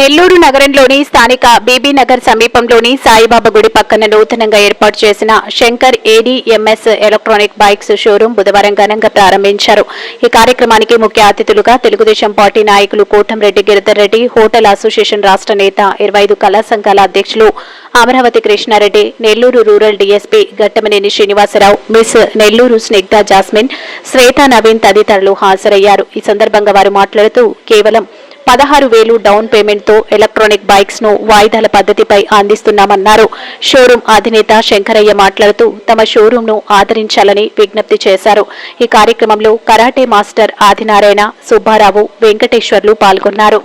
నెల్లూరు నగరంలోని స్థానిక బీబీనగర్ సమీపంలోని సాయిబాబా గుడి పక్కన నూతనంగా ఏర్పాటు చేసిన Shankar ADMS electronic bikes showroom బుధవారం ఘనంగా ప్రారంభించారు. ఈ కార్యక్రమానికి ముఖ్య అతిథులుగా తెలుగుదేశం పార్టీ నాయకులు కోటంరెడ్డి గిరిధర్ రెడ్డి హోటల్ అసోసియేషన్ రాష్ట్ర నేత ఇరవై ఐదు కళా సంఘాల అధ్యక్షులు Amaravati Krishna Reddy Nellore rural DSP Gattamaneni Srinivasa Rao miss Nellore Snigdha Jasmine Shweta Naveen తదితరులు హాజరయ్యారు. ఈ సందర్భంగా వారు మాట్లాడుతూ కేవలం పదహారు వేలు డౌన్ పేమెంట్తో ఎలక్ట్రానిక్ బైక్స్ను వాయిదాల పద్ధతిపై అందిస్తున్నామన్నారు. షోరూం అధినేత శంకరయ్య మాట్లాడుతూ తమ షోరూం ను ఆదరించాలని విజ్ఞప్తి చేశారు. ఈ కార్యక్రమంలో కరాటే మాస్టర్ ఆదినారాయణ సుబ్బారావు వెంకటేశ్వర్లు పాల్గొన్నారు.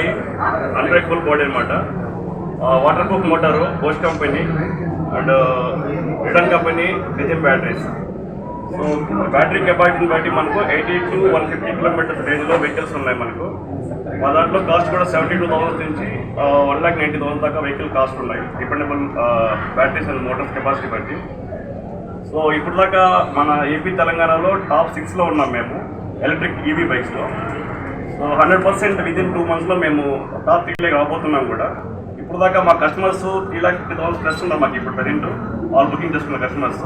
బాడీ అన్బ్రేకబుల్ బాడీ అనమాట waterproof motor Bosch company and return company lithium batteries so battery కెపాసిటీని బట్టి మనకు eighty to one fifty kilometres రేంజ్లో వెహికల్స్ ఉన్నాయి మనకు. మా దాంట్లో కాస్ట్ కూడా సెవెంటీ టూ థౌసండ్ నుంచి వన్ ల్యాక్ నైంటీ థౌసండ్ దాకా వెహికల్ కాస్ట్ ఉన్నాయి. Dependable batteries and motors capacity బట్టి. సో ఇప్పుడు దాకా మన ఏపీ తెలంగాణలో టాప్ సిక్స్లో ఉన్నాం మేము ఎలక్ట్రిక్ ఈవీ బైక్స్లో hundred percent within two మంత్స్లో మేము టాప్ త్రీలోకి రాబోతున్నాం కూడా. ఇప్పుడు దాకా మా customers three lakh fifty thousand plus ఉన్నారు మాకు ఇప్పుడు ప్రజెంట్ ఆల్ బుకింగ్ చేసుకున్న కస్టమర్స్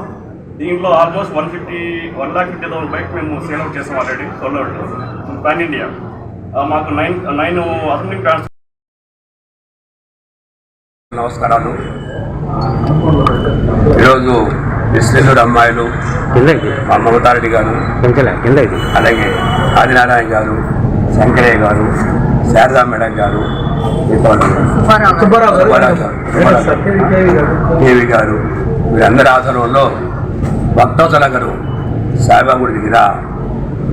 దీంట్లో almost one fifty one lakh fifty thousand bike మేము సేల్ అవుట్ చేస్తాం already sold out pan India మాకు నైన్ నైన్ అసెంబ్లింగ్ ప్లాన్స్ నమస్కారాలు. ఈరోజు ఇస్లేనుడు అమ్మాయిలు మా మమతారెడ్డి గారు పెంచలే కింద ఇది అలాగే ఆదినారాయణ గారు శంకరయ్య గారు శారదా మేడం గారు సుబ్బారావు గారు. వీరందరి ఆధ్వర్యంలో భక్తవసల గారు సాయిబాబా గుడి దగ్గర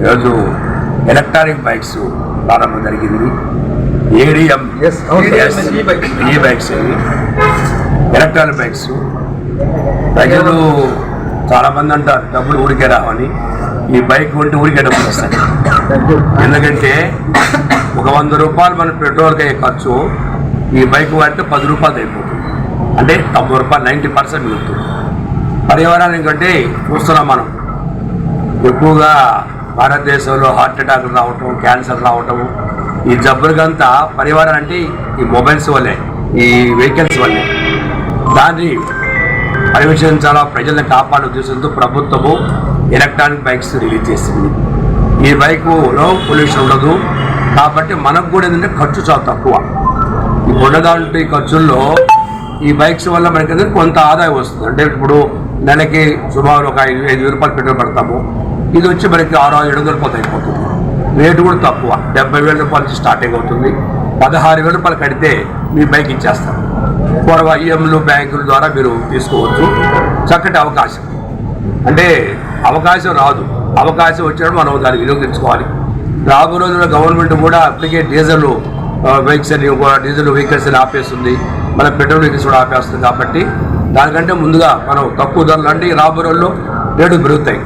ఈరోజు ఎలక్ట్రానిక్ బైక్స్ ప్రారంభం జరిగింది. ఏడిఎం ఈ బైక్స్. Electronic bikes. ప్రజలు చాలా మంది అంటారు డబ్బులు ఊరికే రావని. ఈ బైక్ కొంటే ఊరికే డబ్బులు వస్తాయి. ఎందుకంటే ఒక వంద రూపాయలు మన పెట్రోల్కి అయ్యే ఖర్చు ఈ బైక్ వాడితే పది రూపాయలు అయిపోతుంది. అంటే తొంభై రూపాయలు నైంటీ పర్సెంట్ మిగులుతుంది. పర్యావరణానికి కంటే చూస్తున్నాం మనం. ఎక్కువగా భారతదేశంలో హార్ట్ అటాక్ రావటం క్యాన్సర్ రావటం ఈ జబ్బులకంతా పరివారం అంటే ఈ మొబైల్స్ వల్లే ఈ వెహికల్స్ వల్లే. దాన్ని పర్యవేక్షించాలా ప్రజల్ని కాపాడే ఉద్దేశంతో ప్రభుత్వము ఎలక్ట్రానిక్ బైక్స్ రిలీజ్ చేసింది. ఈ బైకులో పొల్యూషన్ ఉండదు. కాబట్టి మనకు కూడా ఏంటంటే ఖర్చు చాలా తక్కువ. ఈ ఈ ఖర్చుల్లో ఈ బైక్స్ వల్ల మనకి కొంత ఆదాయం వస్తుంది. అంటే ఇప్పుడు నెలకి సుమారు ఒక ఐదు ఐదు వేల రూపాయలు పెట్రోల్ పెడతాము. ఇది వచ్చి మనకి ఆరు ఏడు వందల రూపాయలు అయిపోతుంది. రేటు కూడా తక్కువ. డెబ్బై వేల రూపాయలకి స్టార్టింగ్ అవుతుంది. పదహారు వేల రూపాయలు కడితే మీ బైక్ ఇచ్చేస్తారు. పూర్వ ఈఎంలు బ్యాంకుల ద్వారా మీరు తీసుకోవచ్చు. చక్కటి అవకాశం. అంటే అవకాశం రాదు. అవకాశం వచ్చినప్పుడు మనం దాన్ని వినియోగించుకోవాలి. రాబో రోజుల్లో గవర్నమెంట్ కూడా అప్పటికే డీజిల్ బైక్స్ అని కూడా డీజిల్ వెహికల్స్ అని ఆపేస్తుంది. మన పెట్రోల్ వెహికల్స్ కూడా ఆపేస్తుంది కాబట్టి దానికంటే ముందుగా మనం తక్కువ ధరలు అంటే రాబో రోజుల్లో రేటు పెరుగుతాయి.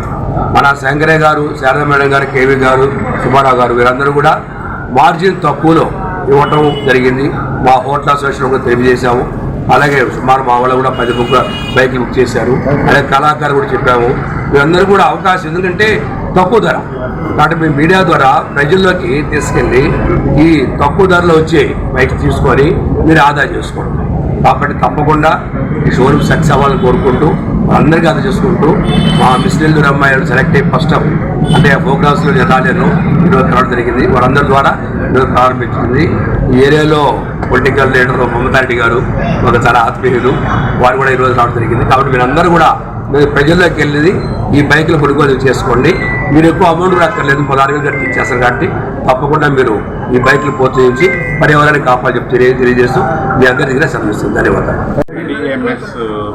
మన శంకరే గారు శారద మేడం గారు కేవీ గారు సుబ్బారావు గారు వీరందరూ కూడా మార్జిన్ తక్కువలో ఇవ్వటం జరిగింది. మా హోటల్ అసోసియేషన్ కూడా తెలియజేశాము. అలాగే సుమారు మా వాళ్ళు కూడా పది బుక్ బైక్లు బుక్ చేశారు. అలాగే కళాకారు కూడా చెప్పాము. మీరందరూ కూడా అవకాశం ఎందుకంటే తక్కువ ధర. కాబట్టి మీ మీడియా ద్వారా ప్రజల్లోకి తీసుకెళ్ళి ఈ తక్కువ ధరలో వచ్చే బైక్ తీసుకొని మీరు ఆదా చేసుకోండి. కాబట్టి తప్పకుండా ఈ షోరూమ్ సక్సెస్ అవ్వాలని కోరుకుంటూ అందరికీ ఆదా చేసుకుంటూ మా మిస్నెల్లూరు అమ్మాయిలు సెలెక్ట్ అయ్యి ఫస్ట్ అంటే ప్రోగ్రామ్స్లో నేను రాలేను. ఈరోజు రావడం జరిగింది. వారందరి ద్వారా ఈరోజు ప్రారంభించింది. ఈ ఏరియాలో పొలిటికల్ లీడర్ మమతారెడ్డి గారు ఒక చాలా ఆత్మీయులు. వారు కూడా ఈరోజు రావడం జరిగింది. కాబట్టి మీరందరూ కూడా మీరు ప్రజల్లోకి వెళ్ళి ఈ బైకులు కొనుగోలు చేసుకోండి. మీరు ఎక్కువ అమౌంట్ రాక్కర్లేదు అక్కర్లేదు పదహారు వేలు కట్టి ఇచ్చేస్తారు కాబట్టి తప్పకుండా మీరు ఈ బైకులు ప్రోత్సహించి పర్యావరణాన్ని కాపాడు చెప్తే తెలియ తెలియజేస్తూ మీ అందరి దగ్గర సెలవిస్తుంది ధన్యవాదాలు.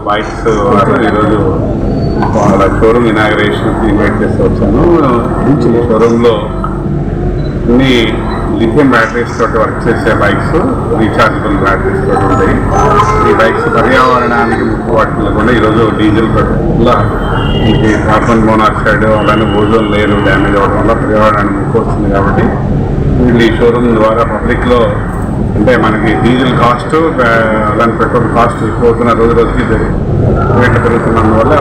బైక్స్ ఈరోజు వాళ్ళ షోరూమ్ ఇనాగరేషన్ ఇన్వైట్ చేస్తూ వచ్చాను. ఈ షోరూంలో అన్ని లిథియం బ్యాటరీస్ తోటి వర్క్ చేసే బైక్స్ రీఛార్జబుల్ బ్యాటరీస్ తోటి ఉంటాయి. బైక్స్ పర్యావరణానికి ముప్పు వాటిల్లకుండా ఈరోజు డీజిల్ వల్ల ఈ కార్బన్ మోనాక్సైడ్ అలానే ఓజోన్ లేయర్ డ్యామేజ్ అవ్వడం వల్ల పర్యావరణానికి ముప్పు వస్తుంది కాబట్టి వీళ్ళు ఈ షోరూమ్ ద్వారా పబ్లిక్లో అంటే మనకి డీజిల్ కాస్ట్ అలానే పెట్రోల్ కాస్ట్ ఎక్కువ అవుతున్న రోజు రోజుకి ఇది రేట్ పెరుగుతున్నందువల్ల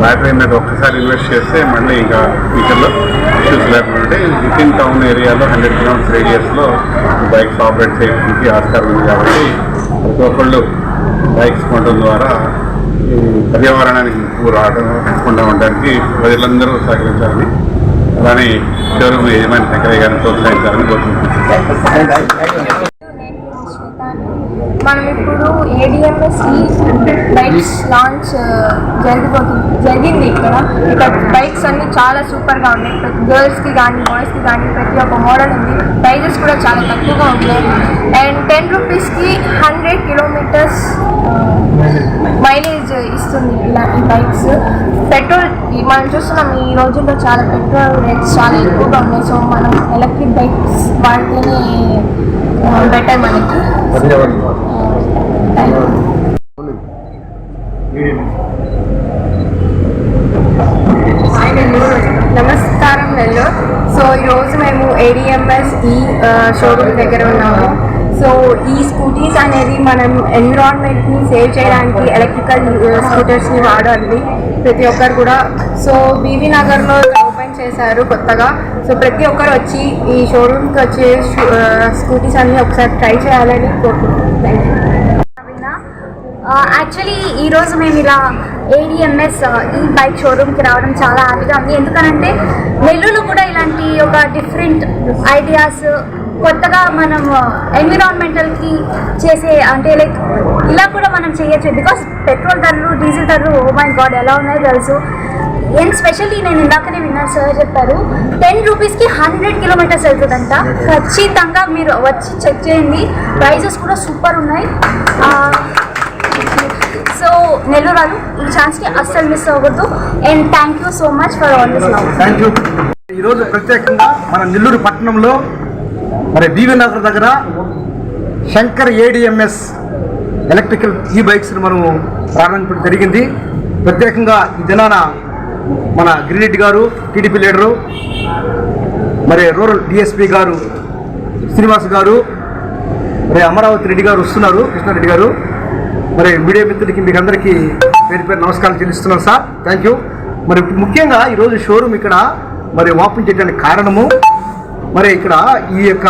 బ్యాటరీ మీద ఒక్కసారి ఇన్వెస్ట్ చేస్తే మళ్ళీ ఇంకా ఫ్యూచర్లో ఇష్యూస్ లేకుండా విత్ ఇన్ టౌన్ ఏరియాలో హండ్రెడ్ కిలోమీటర్స్ రేడియస్లో బైక్స్ ఆపరేట్ చేయడానికి ఆస్కారం ఉంది కాబట్టి ప్రతి ఒక్కళ్ళు బైక్స్ కొనడం ద్వారా పర్యావరణానికి ముప్పు రావడం పెంచకుండా ఉండడానికి ప్రజలందరూ సహకరించాలని అలానే షోరూమ్ యజమాని శంకరయ్య గారిని ప్రోత్సహించాలని కోరుకుంటున్నాను. మనం ఇప్పుడు ఏడిఎంఎస్ బైక్స్ లాంచ్ జరిగిపోతుంది. జరిగింది ఇక్కడ. ఇక్కడ బైక్స్ అన్ని చాలా సూపర్గా ఉన్నాయి. ప్రతి గర్ల్స్కి కానీ బాయ్స్కి కానీ ప్రతి ఒక్క మోడల్ ఉంది. ప్రైజెస్ కూడా చాలా తక్కువగా ఉన్నాయి. అండ్ టెన్ రూపీస్కి హండ్రెడ్ కిలోమీటర్స్ మైలేజ్ ఇస్తుంది ఇలా ఈ బైక్స్ పెట్రోల్ మనం చూస్తున్నాం ఈ రోజుల్లో చాలా పెట్రోల్ రేట్స్ చాలా ఎక్కువగా ఉన్నాయి. సో మనం ఎలక్ట్రిక్ బైక్స్ వాడితేనే uh, బెటర్ మనకి థ్యాంక్ యూ హాయ్ నెల్లూరు నమస్కారం నెల్లూరు. సో ఈరోజు మేము ఏడిఎంఎస్ ఈ షోరూమ్ దగ్గర ఉన్నాము. సో ఈ స్కూటీస్ అనేది మనం ఎన్విరాన్మెంట్ని సేవ్ చేయడానికి ఎలక్ట్రికల్ స్కూటర్స్ని వాడాలి ప్రతి ఒక్కరు కూడా. సో బీవీ నగర్లో ఓపెన్ చేశారు కొత్తగా. సో ప్రతి ఒక్కరు వచ్చి ఈ షోరూమ్కి వచ్చే స్కూటీస్ అన్నీ ఒకసారి ట్రై చేయాలని కోరుకుంటున్నాను Uh, యాక్చువల్లీ ఈరోజు మేము ఇలా ఏడిఎంఎస్ uh, ఈ బైక్ షోరూమ్కి రావడం చాలా హ్యాపీగా ఉంది. ఎందుకనంటే నెల్లూరులో కూడా ఇలాంటి ఒక డిఫరెంట్ ఐడియాస్ uh, కొత్తగా మనం ఎన్విరాన్మెంటల్కి చేసే అంటే లైక్ ఇలా కూడా మనం చేయొచ్చు. బికాస్ పెట్రోల్ ధరలు డీజిల్ ధరలు ఓ మై గాడ్ ఎలా ఉన్నాయో తెలుసు. అండ్ స్పెషల్లీ నేను ఇందాకనే విన్నాను సార్ చెప్పారు టెన్ రూపీస్కి హండ్రెడ్ కిలోమీటర్స్ వెళ్తుందంట. ఖచ్చితంగా మీరు వచ్చి చెక్ చేయండి. ప్రైజెస్ కూడా సూపర్ ఉన్నాయి. సో నెల్లూరు వాళ్ళు ఈ ఛాన్స్కి అస్సలు మిస్ అవ్వద్దు. And thank you so much for all this love thank you ఈరోజు ప్రత్యేకంగా మన నెల్లూరు పట్టణంలో మరి బీవీ నగర్ దగ్గర శంకర్ ఏడిఎంఎస్ ఎలక్ట్రికల్ ఈ బైక్స్ని మనం ప్రారంభించడం జరిగింది. ప్రత్యేకంగా ఈ దినాన మన గిరిరెడ్డి గారు టీడీపీ లీడరు మరి రూరల్ డిఎస్పీ గారు శ్రీనివాస్ గారు మరి అమరావతి రెడ్డి గారు వస్తున్నారు కృష్ణారెడ్డి గారు. మరి మీడియా మిత్రులకి మీకు అందరికీ పేరు పేరు నమస్కారాలు చెల్లిస్తున్నాను సార్. థ్యాంక్ యూ మరి ముఖ్యంగా ఈరోజు షోరూమ్ ఇక్కడ మరి ఓపెన్ చేయడానికి కారణము మరి ఇక్కడ ఈ యొక్క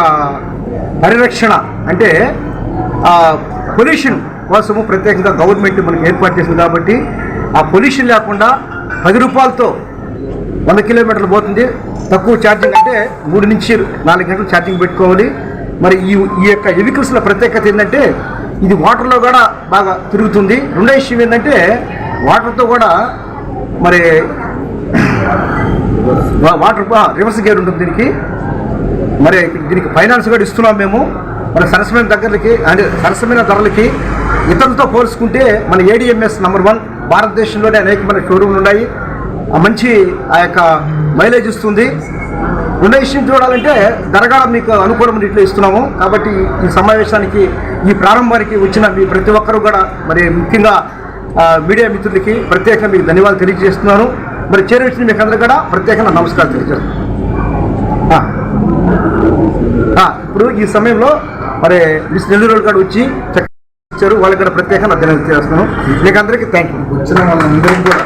పరిరక్షణ అంటే పొల్యూషన్ కోసము ప్రత్యేకంగా గవర్నమెంట్ మనకి ఏర్పాటు చేసింది కాబట్టి ఆ పొల్యూషన్ లేకుండా పది రూపాయలతో వంద కిలోమీటర్లు పోతుంది. తక్కువ ఛార్జింగ్ అంటే మూడు నుంచి నాలుగు గంటలు ఛార్జింగ్ పెట్టుకోవాలి. మరి ఈ ఈ యొక్క వెహికల్స్లో ప్రత్యేకత ఏంటంటే ఇది వాటర్లో కూడా బాగా తిరుగుతుంది. రెండో విషయం ఏంటంటే వాటర్తో కూడా మరి వాటర్ రివర్స్ గేర్ ఉంటుంది దీనికి. మరి దీనికి ఫైనాన్స్ కూడా ఇస్తున్నాం మేము. మన సరసమైన దగ్గరకి అంటే సరసమైన ధరలకి ఇతరులతో పోల్చుకుంటే మన ఏడిఎంఎస్ నెంబర్ వన్ భారతదేశంలోనే అనేకమైన షోరూమ్లు ఉన్నాయి. ఆ మంచి ఆ యొక్క మైలేజ్ ఇస్తుంది. డొనేషన్ విషయం చూడాలంటే ధరగా మీకు అనుకూలమైన ఇట్లా ఇస్తున్నాము. కాబట్టి ఈ సమావేశానికి ఈ ప్రారంభానికి వచ్చిన మీ ప్రతి ఒక్కరు కూడా మరి ముఖ్యంగా మీడియా మిత్రులకి ప్రత్యేకంగా మీకు ధన్యవాదాలు తెలియజేస్తున్నాను. మరి చేరవచ్చిన మీకు అందరూ కూడా ప్రత్యేకంగా నమస్కారం తెలియజేస్తున్నాను. ఇప్పుడు ఈ సమయంలో మరి మిస్ నెల్లూరు గారు వచ్చి చక్కగా ఇచ్చారు. వాళ్ళకి కూడా ప్రత్యేకంగా ధన్యవాదాలు చేస్తున్నాను మీకు అందరికీ థ్యాంక్ యూ వచ్చిన వాళ్ళందరికీ కూడా